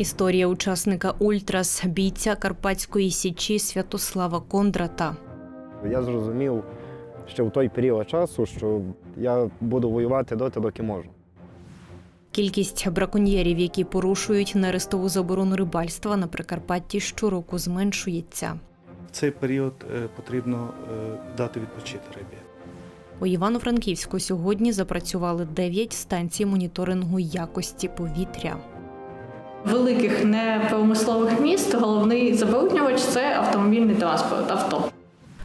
Історія учасника Ультрас, бійця Карпатської січі Святослава Кондрата. Я зрозумів ще в той період часу, що я буду воювати доти, доки можу. Кількість браконьєрів, які порушують нерестову заборону рибальства на Прикарпатті, щороку зменшується. В цей період е, потрібно е, дати відпочити рибі. У Івано-Франківську сьогодні запрацювали 9 станцій моніторингу якості повітря. Великих непромислових міст головний забруднювач це автомобільний транспорт, авто.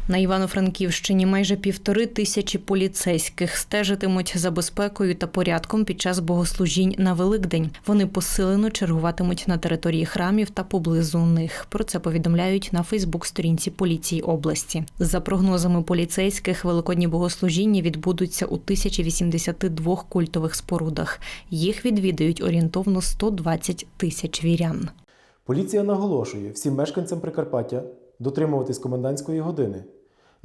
На Івано-Франківщині майже півтори тисячі поліцейських стежитимуть за безпекою та порядком під час богослужінь на Великдень. Вони посилено чергуватимуть на території храмів та поблизу них. Про це повідомляють на Фейсбук-сторінці поліції області. За прогнозами поліцейських, великодні богослужіння відбудуться у 1082 культових спорудах. Їх відвідають орієнтовно 120 тисяч вірян. Поліція наголошує всім мешканцям Прикарпаття дотримуватись комендантської години.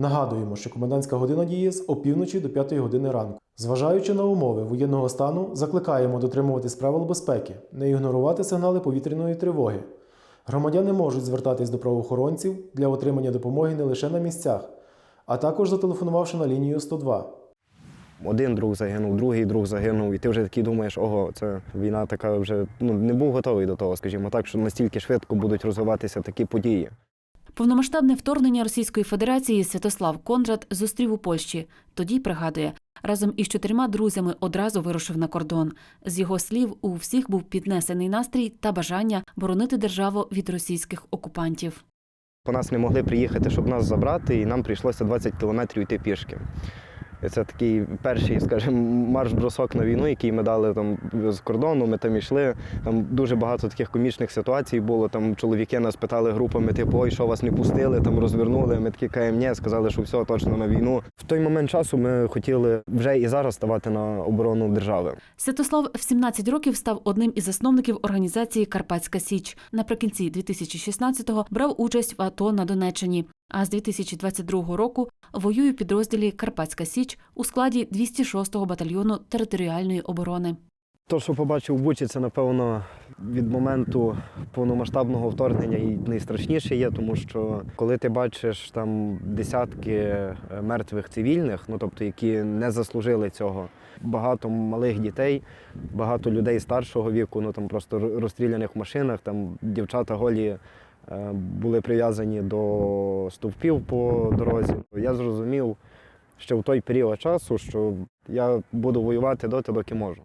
Нагадуємо, що комендантська година діє з опівночі до 5 години ранку. Зважаючи на умови воєнного стану, закликаємо дотримуватись правил безпеки, не ігнорувати сигнали повітряної тривоги. Громадяни можуть звертатись до правоохоронців для отримання допомоги не лише на місцях, а також зателефонувавши на лінію 102. Один друг загинув, другий друг загинув, і ти вже такий думаєш, ого, це війна така вже ну не був готовий до того, скажімо так, що настільки швидко будуть розвиватися такі події. Повномасштабне вторгнення Російської Федерації Святослав Кондрат зустрів у Польщі. Тоді пригадує, разом із чотирма друзями одразу вирушив на кордон. З його слів, у всіх був піднесений настрій та бажання боронити державу від російських окупантів. По нас не могли приїхати, щоб нас забрати, і нам прийшлося 20 кілометрів йти пішки. Це такий перший, скажімо, марш-бросок на війну, який ми дали там з кордону. Ми там йшли. Там дуже багато таких комічних ситуацій було. Там чоловіки нас питали групами, типу, ой, що вас не пустили, там розвернули. Ми такі ні, сказали, що все точно на війну. В той момент часу ми хотіли вже і зараз ставати на оборону держави. Святослав в 17 років став одним із засновників організації Карпатська Січ. Наприкінці 2016-го брав участь в АТО на Донеччині. А з 2022 року воює в підрозділі Карпатська Січ у складі 206-го батальйону територіальної оборони. То, що побачив в Бучі, це напевно від моменту повномасштабного вторгнення і найстрашніше є, тому що коли ти бачиш там десятки е, мертвих цивільних, ну тобто які не заслужили цього, багато малих дітей, багато людей старшого віку, ну там просто розстріляних в машинах, там дівчата голі були прив'язані до стовпів по дорозі. Я зрозумів ще в той період часу, що я буду воювати доти, доки можу.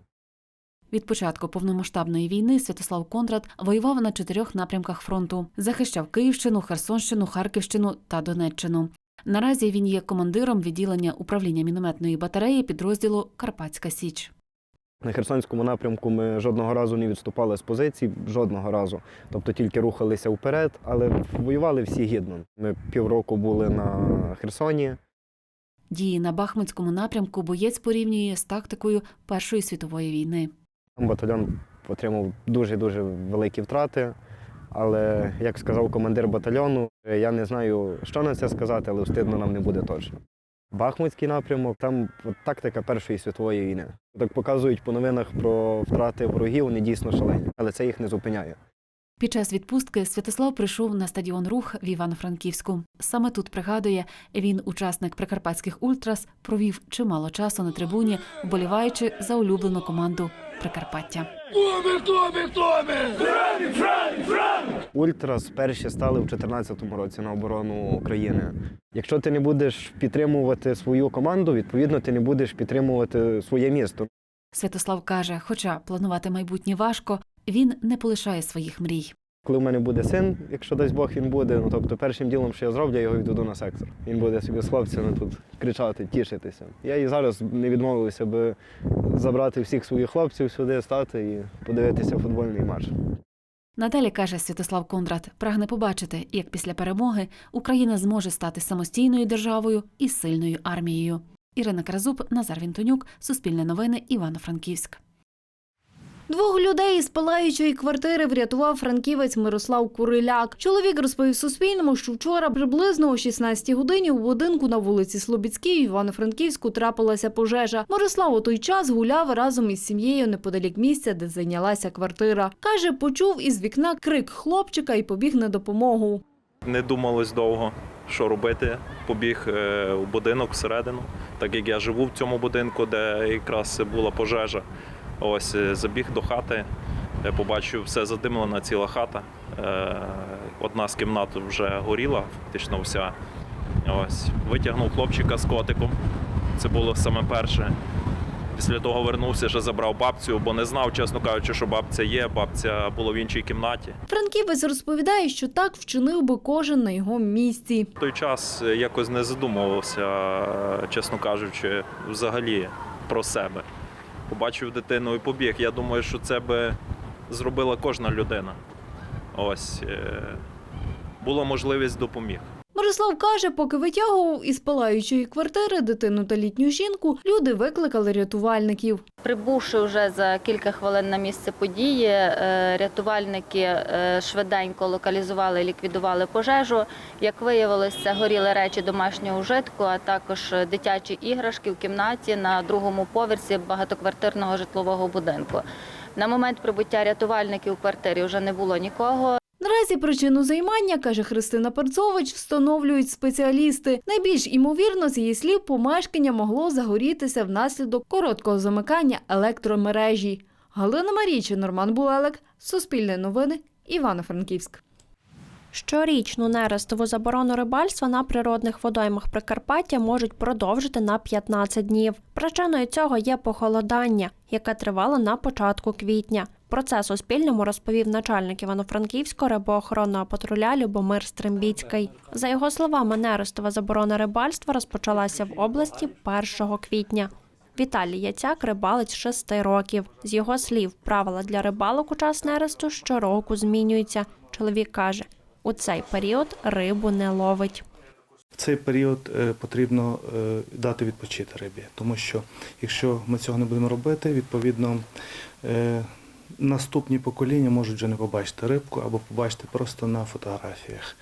Від початку повномасштабної війни Святослав Кондрат воював на чотирьох напрямках фронту, захищав Київщину, Херсонщину, Харківщину та Донеччину. Наразі він є командиром відділення управління мінометної батареї підрозділу Карпатська Січ. На Херсонському напрямку ми жодного разу не відступали з позицій, жодного разу. Тобто тільки рухалися вперед, але воювали всі гідно. Ми півроку були на Херсоні. Дії на Бахмутському напрямку боєць порівнює з тактикою Першої світової війни. Там батальйон отримав дуже-дуже великі втрати. Але, як сказав командир батальйону, я не знаю, що на це сказати, але встидно нам не буде точно. Бахмутський напрямок, там тактика Першої світової війни. Так показують по новинах про втрати ворогів, вони дійсно шалені, але це їх не зупиняє. Під час відпустки Святослав прийшов на стадіон Рух в Івано-Франківську. Саме тут пригадує, він, учасник прикарпатських ультрас, провів чимало часу на трибуні, вболіваючи за улюблену команду Прикарпаття. Ультрас перші стали в 2014 році на оборону України. Якщо ти не будеш підтримувати свою команду, відповідно ти не будеш підтримувати своє місто. Святослав каже, хоча планувати майбутнє важко, він не полишає своїх мрій. Коли в мене буде син, якщо дасть Бог він буде, ну тобто першим ділом, що я зроблю, я його відведу на сектор. Він буде собі з хлопцями тут кричати, тішитися. Я і зараз не відмовився би забрати всіх своїх хлопців сюди, стати і подивитися футбольний матч. Надалі каже Святослав Кондрат, прагне побачити, як після перемоги Україна зможе стати самостійною державою і сильною армією. Ірина Кразуб, Назар Вінтонюк, Суспільне новини, Івано-Франківськ. Двох людей із палаючої квартири врятував франківець Мирослав Куриляк. Чоловік розповів Суспільному, що вчора приблизно о 16 годині у будинку на вулиці Слобідській в Івано-Франківську трапилася пожежа. Мирослав у той час гуляв разом із сім'єю неподалік місця, де зайнялася квартира. Каже, почув із вікна крик хлопчика і побіг на допомогу. Не думалось довго, що робити. Побіг е, у будинок всередину, так як я живу в цьому будинку, де якраз була пожежа. Ось е, забіг до хати, е, побачив, все задимлена ціла хата. Е, Одна з кімнат вже горіла, фактично вся. Ось витягнув хлопчика з котиком. Це було саме перше. Після того вернувся, ще забрав бабцю, бо не знав, чесно кажучи, що бабця є. Бабця була в іншій кімнаті. Франківець розповідає, що так вчинив би кожен на його місці. В той час якось не задумувався, чесно кажучи, взагалі про себе. Побачив дитину і побіг. Я думаю, що це би зробила кожна людина. Ось е, була можливість допоміг. Мирослав каже, поки витягував із палаючої квартири дитину та літню жінку, люди викликали рятувальників. Прибувши вже за кілька хвилин на місце події, е, рятувальники е, швиденько локалізували і ліквідували пожежу. Як виявилось, це горіли речі домашнього вжитку, а також дитячі іграшки в кімнаті на другому поверсі багатоквартирного житлового будинку. На момент прибуття рятувальників у квартирі вже не було нікого. Наразі причину займання, каже Христина Перцович, встановлюють спеціалісти. Найбільш імовірно, з її слів, помешкання могло загорітися внаслідок короткого замикання електромережі. Галина Марійчин, Норман Булелек, Суспільне новини, Івано-Франківськ. Щорічну нерестову заборону рибальства на природних водоймах Прикарпаття можуть продовжити на 15 днів. Причиною цього є похолодання, яке тривало на початку квітня. Про це Суспільному розповів начальник Івано-Франківського рибоохоронного патруля Любомир Стрембіцький. За його словами, нерестова заборона рибальства розпочалася в області 1 квітня. Віталій Яцяк рибалець з 6 років. З його слів, правила для рибалок у час нересту щороку змінюються. Чоловік каже, у цей період рибу не ловить. В цей період е, потрібно е, дати відпочити рибі, тому що якщо ми цього не будемо робити, відповідно е, наступні покоління можуть вже не побачити рибку або побачити просто на фотографіях.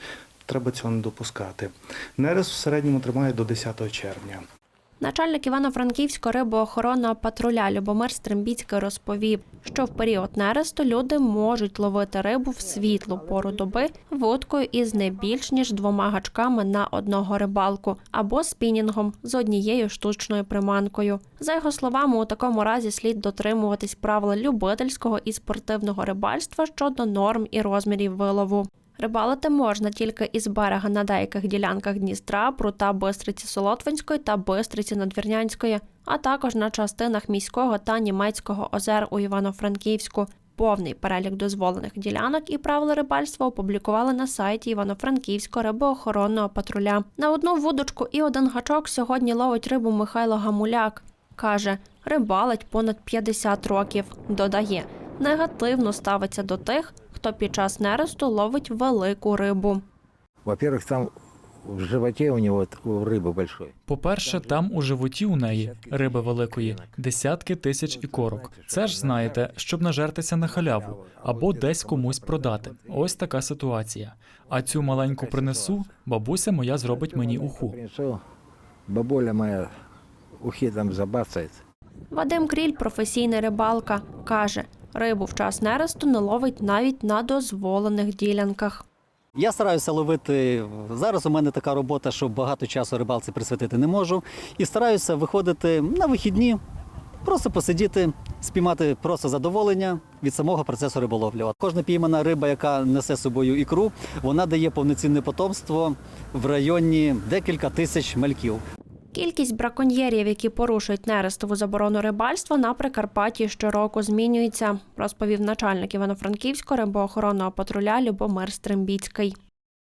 Треба цього не допускати. Нерест в середньому тримає до 10 червня. Начальник Івано-Франківського рибоохоронного патруля Любомир Стрембіцький розповів, що в період нересту люди можуть ловити рибу в світлу пору доби вудкою із не більш ніж двома гачками на одного рибалку або спінінгом з однією штучною приманкою. За його словами, у такому разі слід дотримуватись правил любительського і спортивного рибальства щодо норм і розмірів вилову. Рибалити можна тільки із берега на деяких ділянках Дністра, прута Бистриці Солотвинської та Бистриці Надвірнянської, а також на частинах міського та німецького озер у Івано-Франківську. Повний перелік дозволених ділянок і правил рибальства опублікували на сайті Івано-Франківського рибоохоронного патруля. На одну вудочку і один гачок сьогодні ловить рибу Михайло Гамуляк. Каже, рибалить понад 50 років. Додає, негативно ставиться до тих, хто під час нересту ловить велику рибу. Во-первых, там в животе у него т- у рыбы большой. По-перше, там у животі у неї риби великої, десятки тисяч ікорок. Це ж знаєте, щоб нажертися на халяву або десь комусь продати. Ось така ситуація. А цю маленьку принесу, бабуся моя зробить мені уху. Принесу, бабуля моя ухи там забацает. Вадим Кріль, професійний рибалка, каже, рибу в час нересту не ловить навіть на дозволених ділянках. Я стараюся ловити. Зараз у мене така робота, що багато часу рибалці присвятити не можу. І стараюся виходити на вихідні, просто посидіти, спіймати просто задоволення від самого процесу риболовлі. Кожна піймана риба, яка несе собою ікру, вона дає повноцінне потомство в районі декілька тисяч мальків. Кількість браконьєрів, які порушують нерестову заборону рибальства, на Прикарпатті щороку змінюється, розповів начальник Івано-Франківського рибоохоронного патруля Любомир Стрембіцький.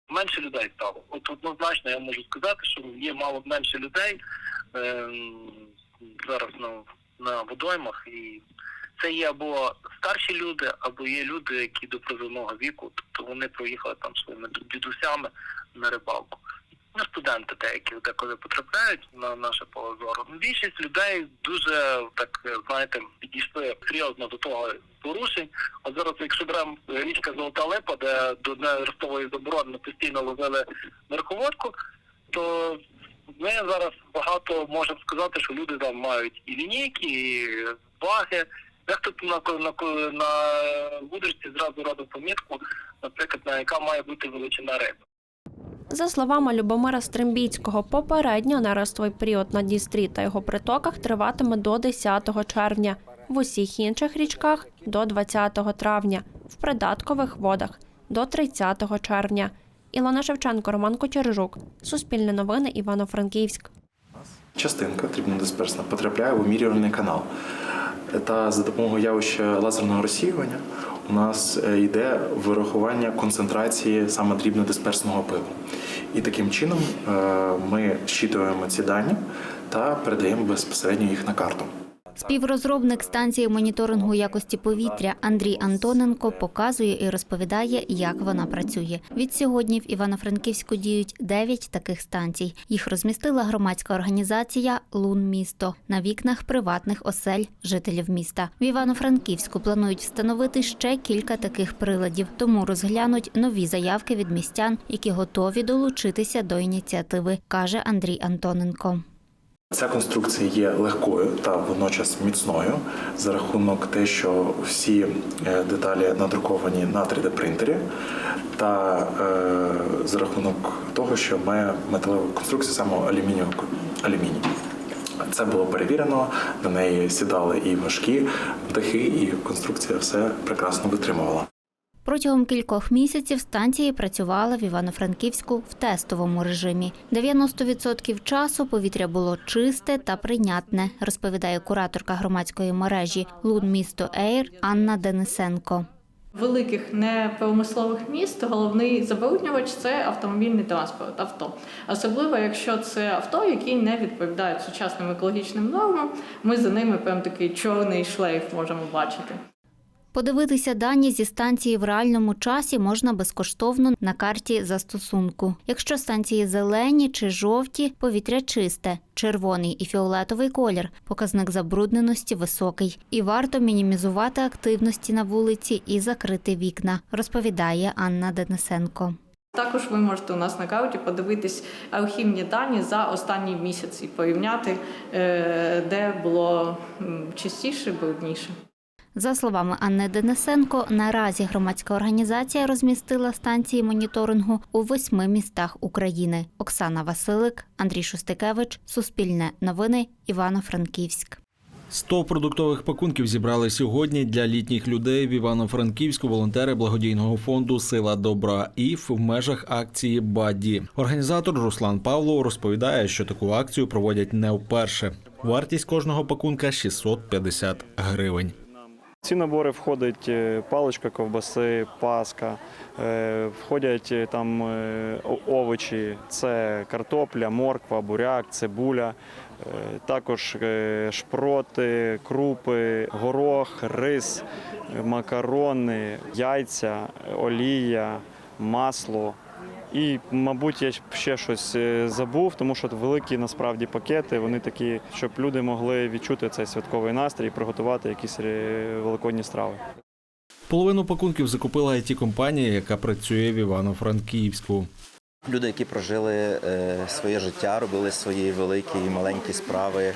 менше людей стало. От однозначно я можу сказати, що є мало менше людей ем, зараз на, на водоймах, і це є або старші люди, або є люди, які до призовного віку, тобто вони проїхали там своїми дідусями на рибалку. Ну, студенти деякі деколи потрапляють на наше поле зору. Ну, Більшість людей дуже так знаєте підійшли серйозно до того порушень. От зараз, якщо беремо річка Золота Липа, де до нерестової заборони постійно ловили нарководку, то ми зараз багато можемо сказати, що люди там мають і лінійки, і ваги. Дехто на, на, на вудричці зразу робить помітку, наприклад, на яка має бути величина риби. За словами Любомира Стрембіцького, попередньо нерестовий період на Дністрі та його притоках триватиме до 10 червня, в усіх інших річках до 20 травня, в придаткових водах до 30 червня. Ілона Шевченко, Роман Кочержук. Суспільне новини Івано-Франківськ. Частинка дрібнодисперсна потрапляє в вимірювальний канал. Та за допомогою явища лазерного розсіювання у нас е, йде вирахування концентрації саме дрібнодисперсного пилу. І таким чином е, ми щитуємо ці дані та передаємо безпосередньо їх на карту. Співрозробник станції моніторингу якості повітря Андрій Антоненко показує і розповідає, як вона працює. Від сьогодні в Івано-Франківську діють 9 таких станцій. Їх розмістила громадська організація Лун місто на вікнах приватних осель жителів міста. В Івано-Франківську планують встановити ще кілька таких приладів, тому розглянуть нові заявки від містян, які готові долучитися до ініціативи, каже Андрій Антоненко. Ця конструкція є легкою та водночас міцною за рахунок те, що всі е, деталі надруковані на 3D-принтері, та е, за рахунок того, що має металеву конструкцію саме алюмінію. алюміній. Це було перевірено, до неї сідали і важкі дахи, і конструкція все прекрасно витримувала. Протягом кількох місяців станції працювали в Івано-Франківську в тестовому режимі. 90% часу повітря було чисте та прийнятне, розповідає кураторка громадської мережі Лун місто Ейр Анна Денисенко. Великих непромислових міст головний забруднювач це автомобільний транспорт, авто. Особливо, якщо це авто, які не відповідають сучасним екологічним нормам, ми за ними прям такий чорний шлейф можемо бачити. Подивитися дані зі станції в реальному часі можна безкоштовно на карті застосунку. Якщо станції зелені чи жовті, повітря чисте, червоний і фіолетовий колір, показник забрудненості високий. І варто мінімізувати активності на вулиці і закрити вікна, розповідає Анна Денисенко. Також ви можете у нас на карті подивитись архівні дані за останній місяць і порівняти, е, де було чистіше, брудніше. За словами Анни Денисенко, наразі громадська організація розмістила станції моніторингу у восьми містах України. Оксана Василик, Андрій Шустикевич, Суспільне новини, Івано-Франківськ. 100 продуктових пакунків зібрали сьогодні для літніх людей в Івано-Франківську волонтери благодійного фонду Сила добра ІФ в межах акції Баді. Організатор Руслан Павлов розповідає, що таку акцію проводять не вперше. Вартість кожного пакунка 650 гривень. Ці набори входить е, паличка ковбаси, паска, е, входять е, там овочі, це картопля, морква, буряк, цибуля, також шпроти, крупи, горох, рис, макарони, яйця, олія, масло. І, мабуть, я ще щось е, забув, тому що великі насправді пакети, вони такі, щоб люди могли відчути цей святковий настрій і приготувати якісь е, великодні страви. Половину пакунків закупила it компанія, яка працює в Івано-Франківську. Люди, які прожили е, своє життя, робили свої великі і маленькі справи,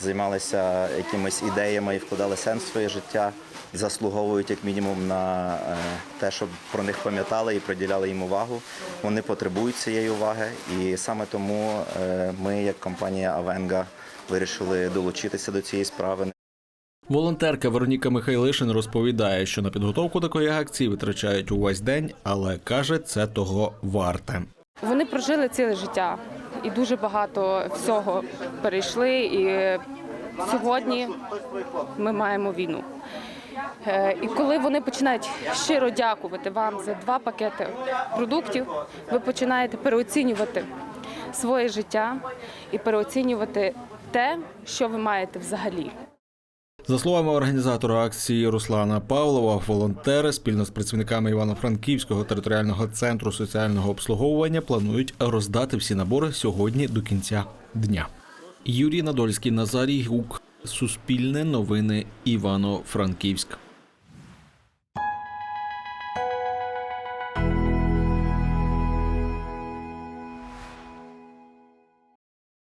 займалися якимись ідеями і вкладали сенс в своє життя, заслуговують як мінімум на е, те, щоб про них пам'ятали і приділяли їм увагу. Вони потребують цієї уваги, і саме тому е, ми, як компанія Авенга, вирішили долучитися до цієї справи. Волонтерка Вероніка Михайлишин розповідає, що на підготовку такої акції витрачають увесь день, але каже, це того варте. Вони прожили ціле життя і дуже багато всього перейшли. І сьогодні ми маємо війну. Е, І коли вони починають щиро дякувати вам за два пакети продуктів, ви починаєте переоцінювати своє життя і переоцінювати те, що ви маєте взагалі. За словами організатора акції Руслана Павлова, волонтери спільно з працівниками Івано-Франківського територіального центру соціального обслуговування планують роздати всі набори сьогодні до кінця дня. Юрій Надольський, Назарій Гук, Суспільне новини, Івано-Франківськ.